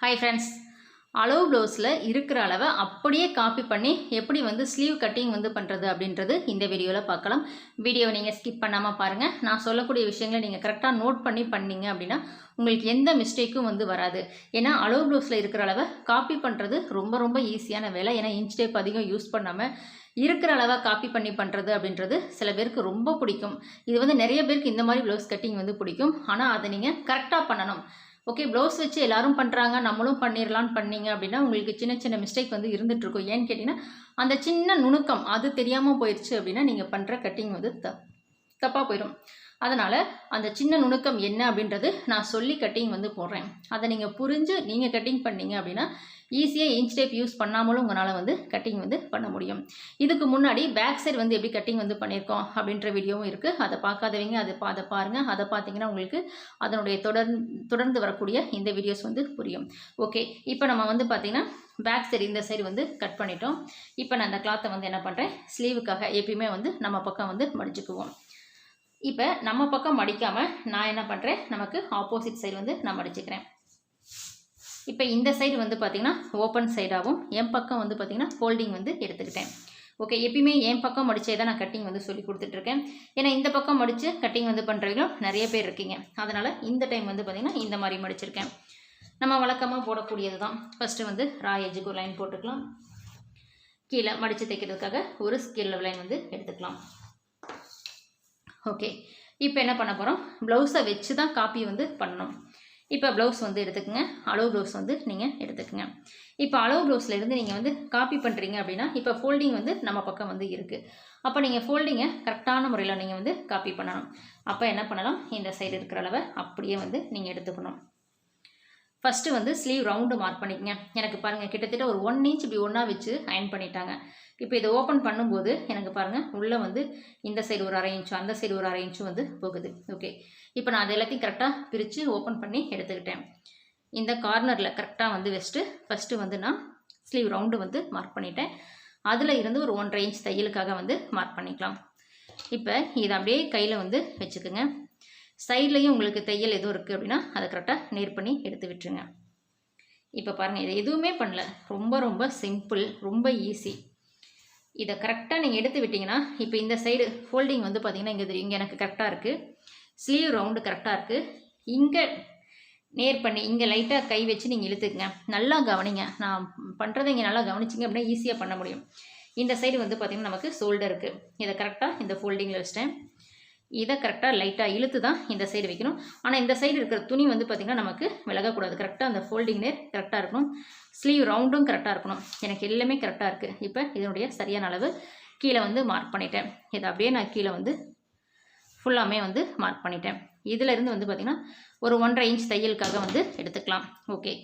Hi friends அளவு ப்ளவுஸில் இருக்கிற அளவை அப்படியே காப்பி பண்ணி எப்படி வந்து ஸ்லீவ் கட்டிங் வந்து பண்ணுறது அப்படின்றது இந்த வீடியோவில் பார்க்கலாம். வீடியோவை நீங்கள் ஸ்கிப் பண்ணாமல் பாருங்கள் நான் சொல்லக்கூடிய விஷயங்களை நீங்கள் கரெக்டாக நோட் பண்ணி பண்ணீங்க அப்படின்னா உங்களுக்கு எந்த மிஸ்டேக்கும் வந்து வராது. ஏன்னா அளவு ப்ளவுஸில் இருக்கிற அளவை காப்பி பண்ணுறது ரொம்ப ரொம்ப ஈஸியான வேலை. ஏன்னா இன்ச் டேப் அதிகம் யூஸ் பண்ணாமல் இருக்கிற அளவை காப்பி பண்ணி பண்ணுறது அப்படின்றது சில பேருக்கு ரொம்ப பிடிக்கும். இது வந்து நிறைய பேருக்கு இந்த மாதிரி ப்ளவுஸ் கட்டிங் வந்து பிடிக்கும். ஆனால் அதை நீங்கள் கரெக்டாக பண்ணணும். ஓகே ப்ளவுஸ் வச்சு எல்லாரும் பண்ணுறாங்க நம்மளும் பண்ணிடலான்னு பண்ணீங்க அப்படின்னா உங்களுக்கு சின்ன சின்ன மிஸ்டேக் வந்து இருந்துகிட்ருக்கும் ஏன்னு கேட்டிங்கன்னா அந்த சின்ன நுணுக்கம் அது தெரியாமல் போயிடுச்சு அப்படின்னா நீங்கள் பண்ணுற கட்டிங் வந்து த தப்பாக போயிடும் அதனால் அந்த சின்ன நுணுக்கம் என்ன அப்படின்றது நான் சொல்லி கட்டிங் வந்து போடுறேன். அதை நீங்கள் புரிஞ்சு நீங்கள் கட்டிங் பண்ணீங்க அப்படின்னா ஈஸியாக இன்ச் டேப் யூஸ் பண்ணாமலும் உங்களால் வந்து கட்டிங் வந்து பண்ண முடியும். இதுக்கு முன்னாடி பேக் சைடு வந்து எப்படி கட்டிங் வந்து பண்ணியிருக்கோம் அப்படின்ற வீடியோவும் இருக்குது அதை பார்க்காதவங்க அதை பா அதை பாருங்கள் அதை பார்த்தீங்கன்னா உங்களுக்கு அதனுடைய தொடர் தொடர்ந்து வரக்கூடிய இந்த வீடியோஸ் வந்து புரியும். ஓகே இப்போ நம்ம வந்து பார்த்திங்கன்னா பேக் சைடு இந்த சைடு வந்து கட் பண்ணிட்டோம். இப்போ நான் அந்த கிளாத்தை வந்து என்ன பண்ணுறேன் ஸ்லீவுக்காக எப்பயுமே வந்து நம்ம பக்கம் வந்து மடிச்சுக்குவோம். இப்போ நம்ம பக்கம் மடிக்காமல் நான் என்ன பண்ணுறேன் நமக்கு ஆப்போசிட் சைடு வந்து நான் மடிச்சுக்கிறேன். இப்போ இந்த சைடு வந்து பார்த்திங்கன்னா ஓப்பன் சைடாகவும் என் பக்கம் வந்து பார்த்திங்கன்னா ஃபோல்டிங் வந்து எடுத்துக்கிட்டேன். ஓகே எப்பயுமே என் பக்கம் மடிச்சே தான் நான் கட்டிங் வந்து சொல்லி கொடுத்துட்ருக்கேன். ஏன்னா இந்த பக்கம் மடித்து கட்டிங் வந்து பண்ணுறவங்களும் நிறைய பேர் இருக்கீங்க. அதனால் இந்த டைம் வந்து பார்த்திங்கன்னா இந்த மாதிரி மடிச்சிருக்கேன். நம்ம வழக்கமாக போடக்கூடியது தான். ஃபஸ்ட்டு வந்து ரா எஜுக்கு ஒரு லைன் போட்டுக்கலாம். கீழே மடித்து தைக்கிறதுக்காக ஒரு ஸ்கில் லைன் வந்து எடுத்துக்கலாம். ஓகே இப்போ என்ன பண்ண போகிறோம் ப்ளவுஸை வச்சு தான் காப்பி வந்து பண்ணணும். இப்போ ப்ளவுஸ் வந்து எடுத்துக்கோங்க. அளவு ப்ளவுஸ் வந்து நீங்கள் எடுத்துக்கோங்க. இப்போ அளவு ப்ளவுஸ்லேருந்து நீங்கள் வந்து காப்பி பண்ணுறீங்க அப்படின்னா இப்போ ஃபோல்டிங் வந்து நம்ம பக்கம் வந்து இருக்குது அப்போ நீங்கள் ஃபோல்டிங்கை கரெக்டான முறையில் நீங்கள் வந்து காப்பி பண்ணணும். அப்போ என்ன பண்ணலாம்? இந்த சைடு இருக்கிற அளவை அப்படியே வந்து நீங்கள் எடுத்துக்கணும். ஃபஸ்ட்டு வந்து ஸ்லீவ் ரவுண்டு மார்க் பண்ணிக்கங்க. எனக்கு பாருங்கள் கிட்டத்தட்ட ஒரு ஒன் இன்ச் இப்படி ஒன்றா வச்சு அயன் பண்ணிட்டாங்க. இப்போ இதை ஓப்பன் பண்ணும்போது எனக்கு பாருங்கள் உள்ளே வந்து இந்த சைடு ஒரு அரை இன்ச்சும் அந்த சைடு ஒரு அரை இன்ச்சும் வந்து போகுது. ஓகே இப்போ நான் அது எல்லாத்தையும் கரெக்டாக பிரித்து ஓப்பன் பண்ணி எடுத்துக்கிட்டேன். இந்த கார்னரில் கரெக்டாக வந்து வச்சுட்டு ஃபஸ்ட்டு வந்து நான் ஸ்லீவ் ரவுண்டு வந்து மார்க் பண்ணிட்டேன். அதில் இருந்து ஒரு ஒன்றரை இன்ச் தையலுக்காக வந்து மார்க் பண்ணிக்கலாம். இப்போ இதை அப்படியே கையில் வந்து வச்சுக்கோங்க. சைட்லேயும் உங்களுக்கு தையல் எதுவும் இருக்குது அப்படின்னா அதை கரெக்டாக நேர் பண்ணி எடுத்து விட்டுருங்க. இப்போ பாருங்கள் இதை எதுவுமே பண்ணல. ரொம்ப ரொம்ப சிம்பிள் ரொம்ப ஈஸி இதை கரெக்டாக நீங்கள் எடுத்து விட்டிங்கன்னா இப்போ இந்த சைடு ஃபோல்டிங் வந்து பார்த்திங்கன்னா இங்கே தெரியும். இங்கே எனக்கு கரெக்டாக இருக்குது ஸ்லீவ் ரவுண்டு கரெக்டாக இருக்குது இங்கே நேர் பண்ணி இங்கே லைட்டாக கை வச்சு நீங்கள் இழுத்துக்குங்க. நல்லா கவனிங்க. நான் பண்ணுறதை இங்கே நல்லா கவனிச்சிங்க அப்படின்னா ஈஸியாக பண்ண முடியும். இந்த சைடு வந்து பார்த்திங்கன்னா நமக்கு ஷோல்டர் இருக்குது இதை கரெக்டாக இந்த ஃபோல்டிங்கில் வச்சிட்டேன். இதை கரெக்டாக லைட்டாக இழுத்து தான் இந்த சைடு வைக்கணும். ஆனால் இந்த சைடு இருக்கிற துணி வந்து பார்த்திங்கன்னா நமக்கு விலகக்கூடாது. கரெக்டாக அந்த ஃபோல்டிங் நேர் கரெக்டாக இருக்கணும். ஸ்லீவ் ரவுண்டும் கரெக்டாக இருக்கணும். எனக்கு எல்லாமே கரெக்டாக இருக்குது இப்போ இதனுடைய சரியான அளவு கீழே வந்து மார்க் பண்ணிட்டேன். இதை அப்படியே நான் கீழே வந்து ஃபுல்லாமே வந்து மார்க் பண்ணிட்டேன். இதிலேருந்து வந்து பார்த்திங்கன்னா ஒரு ஒன்றரை இன்ச் தையலுக்காக வந்து எடுத்துக்கலாம். ஓகே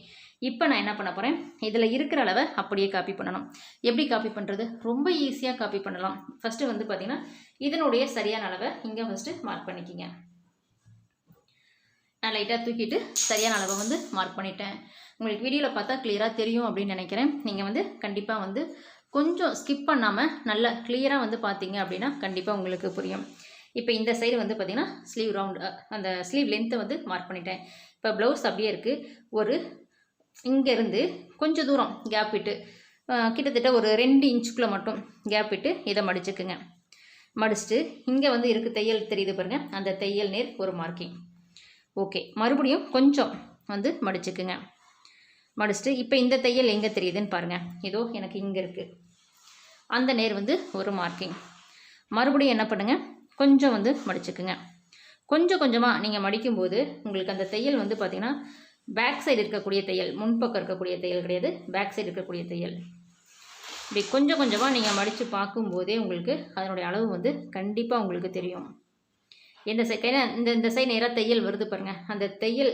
இப்போ நான் என்ன பண்ண போகிறேன் இதில் இருக்கிற அளவை அப்படியே காப்பி பண்ணணும். எப்படி காப்பி பண்ணுறது ரொம்ப ஈஸியாக காப்பி பண்ணலாம். ஃபஸ்ட்டு வந்து பார்த்திங்கன்னா இதனுடைய சரியான அளவை இங்கே ஃபஸ்ட்டு மார்க் பண்ணிக்கிங்க. நான் லைட்டாக தூக்கிட்டு சரியான அளவை வந்து மார்க் பண்ணிட்டேன். உங்களுக்கு வீடியோவில் பார்த்தா கிளியராக தெரியும் அப்படின்னு நினைக்கிறேன். நீங்கள் வந்து கண்டிப்பாக வந்து கொஞ்சம் ஸ்கிப் பண்ணாமல் நல்லா கிளியராக வந்து பார்த்தீங்க அப்படின்னா கண்டிப்பாக உங்களுக்கு புரியும். இப்போ இந்த சைடு வந்து பார்த்திங்கன்னா ஸ்லீவ் ரவுண்ட் அந்த ஸ்லீவ் லென்த்தை வந்து மார்க் பண்ணிட்டேன். இப்போ ப்ளவுஸ் அப்படியே இருக்குது ஒரு இங்கேருந்து கொஞ்சம் தூரம் கேப் விட்டு கிட்டத்தட்ட ஒரு ரெண்டு இன்ச்சுக்குள்ளே மட்டும் கேப் விட்டு இதை மடிச்சுக்குங்க. மடிச்சுட்டு இங்கே வந்து இருக்குது தையல் தெரியுது பாருங்கள் அந்த தையல் நேர் ஒரு மார்க்கிங் ஓகே மறுபடியும் கொஞ்சம் வந்து மடிச்சுக்குங்க. மடிச்சுட்டு இப்போ இந்த தையல் எங்கே தெரியுதுன்னு பாருங்கள் ஏதோ எனக்கு இங்கே இருக்குது அந்த நேர் வந்து ஒரு மார்க்கிங் மறுபடியும் என்ன பண்ணுங்கள் கொஞ்சம் வந்து மடிச்சுக்குங்க. கொஞ்சம் கொஞ்சமாக நீங்கள் மடிக்கும்போது உங்களுக்கு அந்த தையல் வந்து பார்த்திங்கன்னா பேக் சைடு இருக்கக்கூடிய தையல் முன்பக்கம் இருக்கக்கூடிய தையல் கிடையாது பேக் சைடு இருக்கக்கூடிய தையல். இப்படி கொஞ்சம் கொஞ்சமாக நீங்கள் மடித்து பார்க்கும்போதே உங்களுக்கு அதனுடைய அளவு வந்து கண்டிப்பாக உங்களுக்கு தெரியும். எந்த சை இந்த இந்த சைடு நேராக தையல் வருது பாருங்கள் அந்த தையல்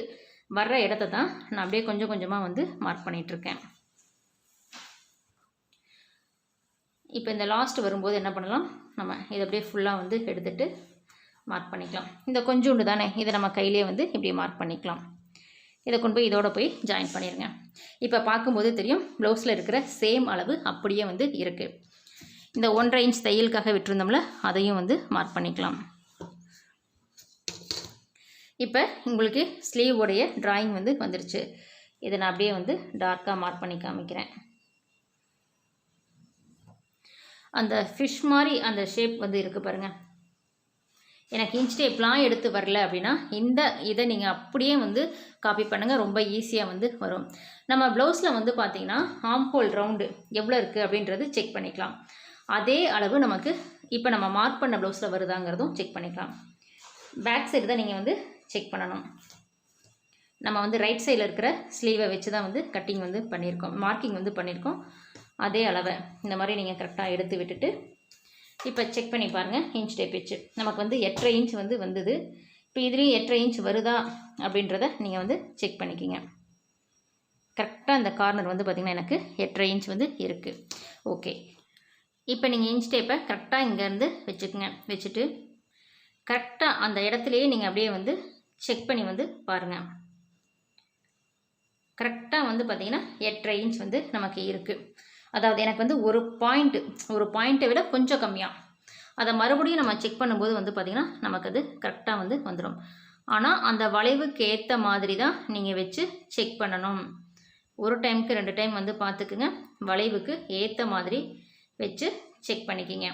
வர்ற இடத்த தான் நான் அப்படியே கொஞ்சம் கொஞ்சமாக வந்து மார்க் பண்ணிகிட்ருக்கேன் இப்போ இந்த லாஸ்ட் வரும்போது என்ன பண்ணலாம்? நம்ம இதை அப்படியே ஃபுல்லாக வந்து எடுத்துகிட்டு மார்க் பண்ணிக்கலாம். இந்த கொஞ்சோண்டு தானே இதை நம்ம கையிலே வந்து இப்படி மார்க் பண்ணிக்கலாம். இதை கொண்டு போய் இதோட போய் ஜாயின் பண்ணிடுங்க இப்போ பார்க்கும்போது தெரியும் ப்ளவுஸில் இருக்கிற சேம் அளவு அப்படியே வந்து இருக்குது இந்த ஒன்றரை இன்ச் தையலுக்காக விட்டுருந்தோம்ல அதையும் வந்து மார்க் பண்ணிக்கலாம். இப்போ உங்களுக்கு ஸ்லீவோடைய ட்ராயிங் வந்து வந்துருச்சு. இதை நான் அப்படியே வந்து டார்க்காக மார்க் பண்ணி காமிக்கிறேன். அந்த ஃபிஷ் மாதிரி அந்த ஷேப் வந்து இருக்குது பாருங்கள் எனக்கு இன்ச் டேப்லாம் எடுத்து வரல அப்படின்னா இந்த இதை நீங்கள் அப்படியே வந்து காப்பி பண்ணுங்கள் ரொம்ப ஈஸியாக வந்து வரும். நம்ம ப்ளவுஸில் வந்து பார்த்திங்கன்னா ஆம் ரவுண்டு எவ்வளோ இருக்குது அப்படின்றது செக் பண்ணிக்கலாம். அதே அளவு நமக்கு இப்போ நம்ம மார்க் பண்ண ப்ளவுஸில் வருதாங்கிறதும் செக் பண்ணிக்கலாம். பேக் சைடு தான் நீங்கள் வந்து செக் பண்ணணும். நம்ம வந்து ரைட் சைடில் இருக்கிற ஸ்லீவை வச்சு தான் வந்து கட்டிங் வந்து பண்ணியிருக்கோம். மார்க்கிங் வந்து பண்ணியிருக்கோம். அதே அளவை இந்த மாதிரி நீங்கள் கரெக்டாக எடுத்து விட்டுட்டு இப்போ செக் பண்ணி பாருங்கள் இன்ச் டேப் வச்சு. நமக்கு வந்து எட்டரை இன்ச் வந்து வந்தது. இப்போ இதுலேயும் எட்டரை இன்ச் வருதா அப்படின்றத நீங்கள் வந்து செக் பண்ணிக்கிங்க. கரெக்டாக இந்த கார்னர் வந்து பார்த்திங்கன்னா எனக்கு எட்டரை இன்ச் வந்து இருக்குது ஓகே இப்போ நீங்கள் இன்ச் டேப்பை கரெக்டாக இங்கேருந்து வச்சுக்கோங்க. வச்சுட்டு கரெக்டாக அந்த இடத்துலையே நீங்கள் அப்படியே வந்து செக் பண்ணி வந்து பாருங்கள் கரெக்டாக வந்து பார்த்திங்கன்னா எட்டரை இன்ச் வந்து நமக்கு இருக்குது அதாவது எனக்கு வந்து ஒரு பாயிண்ட்டு ஒரு பாயிண்ட்டை விட கொஞ்சம் கம்மியாக அதை மறுபடியும் நம்ம செக் பண்ணும்போது வந்து பார்த்திங்கன்னா நமக்கு அது கரெக்டாக வந்து வந்துடும் ஆனால் அந்த வளைவுக்கு ஏற்ற மாதிரி தான் நீங்கள் வச்சு செக் பண்ணணும். ஒரு டைமுக்கு ரெண்டு டைம் வந்து பார்த்துக்குங்க வளைவுக்கு ஏற்ற மாதிரி வச்சு செக் பண்ணிக்கிங்க.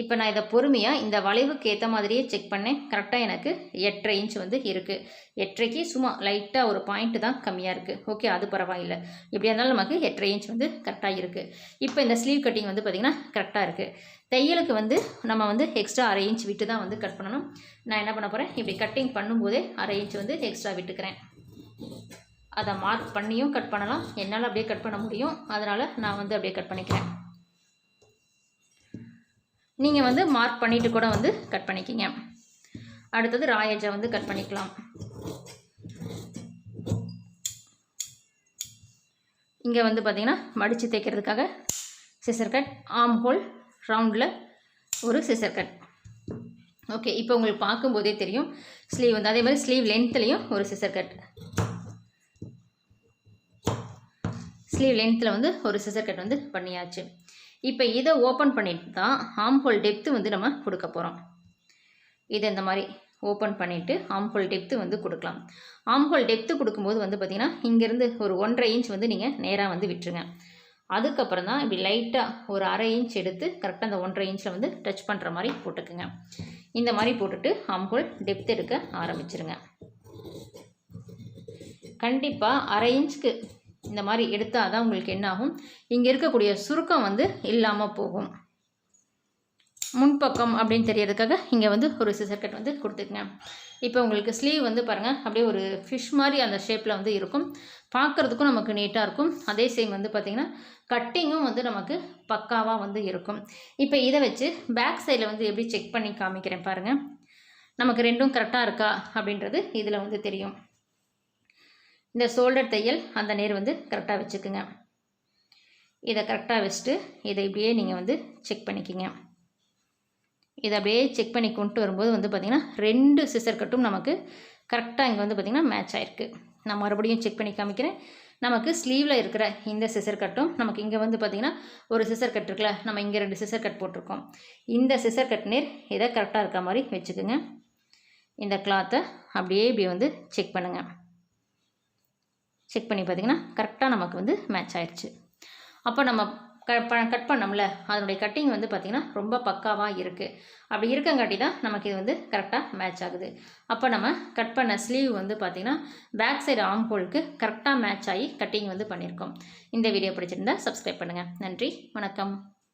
இப்போ நான் இதை பொறுமையாக இந்த வளைவுக்கு ஏற்ற மாதிரியே செக் பண்ணேன். கரெக்டாக எனக்கு எட்டரை இன்ச் வந்து இருக்குது எட்டரைக்கு சும்மா லைட்டாக ஒரு பாயிண்ட்டு தான் கம்மியாக இருக்குது ஓகே அது பரவாயில்லை. எப்படியா இருந்தாலும் நமக்கு எட்டரை இன்ச் வந்து கரெக்டாக இருக்குது இப்போ இந்த ஸ்லீவ் கட்டிங் வந்து பார்த்திங்கன்னா கரெக்டாக இருக்குது தையலுக்கு வந்து நம்ம வந்து எக்ஸ்ட்ரா அரை இன்ச் விட்டு தான் வந்து கட் பண்ணணும். நான் என்ன பண்ண போகிறேன் இப்படி கட்டிங் பண்ணும்போதே அரை இன்ச் வந்து எக்ஸ்ட்ரா விட்டுக்கிறேன். அதை மார்க் பண்ணியும் கட் பண்ணலாம். என்னால் அப்படியே கட் பண்ண முடியும். அதனால் நான் வந்து அப்படியே கட் பண்ணிக்கிறேன். நீங்கள் வந்து மார்க் பண்ணிவிட்டு கூட வந்து கட் பண்ணிக்கிங்க. அடுத்தது ராயஜா வந்து கட் பண்ணிக்கலாம். இங்கே வந்து பார்த்திங்கன்னா மடித்து தைக்கிறதுக்காக சிசர் கட் ஆம் ஹோல் ரவுண்டில் ஒரு சிசர் கட் ஓகே இப்போ உங்களுக்கு பார்க்கும்போதே தெரியும். ஸ்லீவ் வந்து அதே மாதிரி ஸ்லீவ் லென்த்துலேயும் ஒரு சிசர் கட் ஸ்லீவ் லென்த்தில் வந்து ஒரு சிசர் கட் வந்து பண்ணியாச்சு. இப்போ இதை ஓப்பன் பண்ணிட்டு தான் ஆம் டெப்த்து வந்து நம்ம கொடுக்க போகிறோம் இதை இந்த மாதிரி ஓப்பன் பண்ணிவிட்டு ஆம்ஹோல் டெப்த்து வந்து கொடுக்கலாம். ஆம் ஹோல் டெப்த்து கொடுக்கும்போது வந்து பார்த்திங்கன்னா இங்கேருந்து ஒரு ஒன்றரை இன்ச் வந்து நீங்கள் நேராக வந்து விட்டுருங்க. அதுக்கப்புறம் தான் இப்படி லைட்டாக ஒரு அரை இன்ச் எடுத்து கரெக்டாக அந்த ஒன்றரை இன்ச்சில் வந்து டச் பண்ணுற மாதிரி போட்டுக்குங்க. இந்த மாதிரி போட்டுட்டு ஆம்ஹோல் டெப்த் எடுக்க ஆரம்பிச்சிருங்க. கண்டிப்பாக அரை இன்ச்சுக்கு இந்த மாதிரி எடுத்தால் தான் உங்களுக்கு என்ன ஆகும் இங்கே இருக்கக்கூடிய சுருக்கம் வந்து இல்லாமல் போகும். முன்பக்கம் அப்படின்னு தெரியறதுக்காக இங்கே வந்து ஒரு சிசர் கட் வந்து கொடுத்துக்குங்க. இப்போ உங்களுக்கு ஸ்லீவ் வந்து பாருங்கள் அப்படியே ஒரு ஃபிஷ் மாதிரி அந்த ஷேப்பில் வந்து இருக்கும். பார்க்குறதுக்கும் நமக்கு நீட்டாக இருக்கும். அதே சேம் வந்து பார்த்திங்கன்னா கட்டிங்கும் வந்து நமக்கு பக்காவாக வந்து இருக்கும். இப்போ இதை வச்சு பேக் சைடில் வந்து எப்படி செக் பண்ணி காமிக்கிறேன் பாருங்கள் நமக்கு ரெண்டும் கரெக்டாக இருக்கா அப்படின்றது இதில் வந்து தெரியும். இந்த ஷோல்டர் தையல் அந்த நேர் வந்து கரெக்டாக வச்சுக்குங்க. இதை கரெக்டாக வச்சுட்டு இதை இப்படியே நீங்கள் வந்து செக் பண்ணிக்கிங்க. இதை அப்படியே செக் பண்ணி கொண்டு வரும்போது வந்து பார்த்திங்கன்னா ரெண்டு சிசர் கட்டும் நமக்கு கரெக்டாக இங்கே வந்து பார்த்திங்கன்னா மேட்ச் ஆகிருக்கு நான் மறுபடியும் செக் பண்ணி காமிக்கிறேன். நமக்கு ஸ்லீவில் இருக்கிற இந்த சிசர் கட்டும் நமக்கு இங்கே வந்து பார்த்திங்கன்னா ஒரு சிசர் கட் இருக்குல்ல நம்ம இங்கே ரெண்டு சிசர் கட் போட்டிருக்கோம். இந்த சிசர் கட் நேர் இதை கரெக்டாக இருக்க மாதிரி வச்சுக்கோங்க. இந்த கிளாத்தை அப்படியே இப்படி வந்து செக் பண்ணுங்கள் செக் பண்ணி பார்த்திங்கன்னா கரெக்டாக நமக்கு வந்து மேட்ச் ஆயிடுச்சு. அப்போ நம்ம க ப கட் பண்ணோம்ல அதனுடைய கட்டிங் வந்து பார்த்திங்கன்னா ரொம்ப பக்காவாக இருக்குது அப்படி இருக்கங்காட்டி தான் நமக்கு இது வந்து கரெக்டாக மேட்ச் ஆகுது. அப்போ நம்ம கட் பண்ண ஸ்லீவ் வந்து பார்த்திங்கன்னா பேக் சைடு ஆம் ஹோலுக்கு கரெக்டாக மேட்ச் ஆகி கட்டிங் வந்து பண்ணியிருக்கோம். இந்த வீடியோ பிடிச்சிருந்தா சப்ஸ்கிரைப் பண்ணுங்கள் நன்றி வணக்கம்.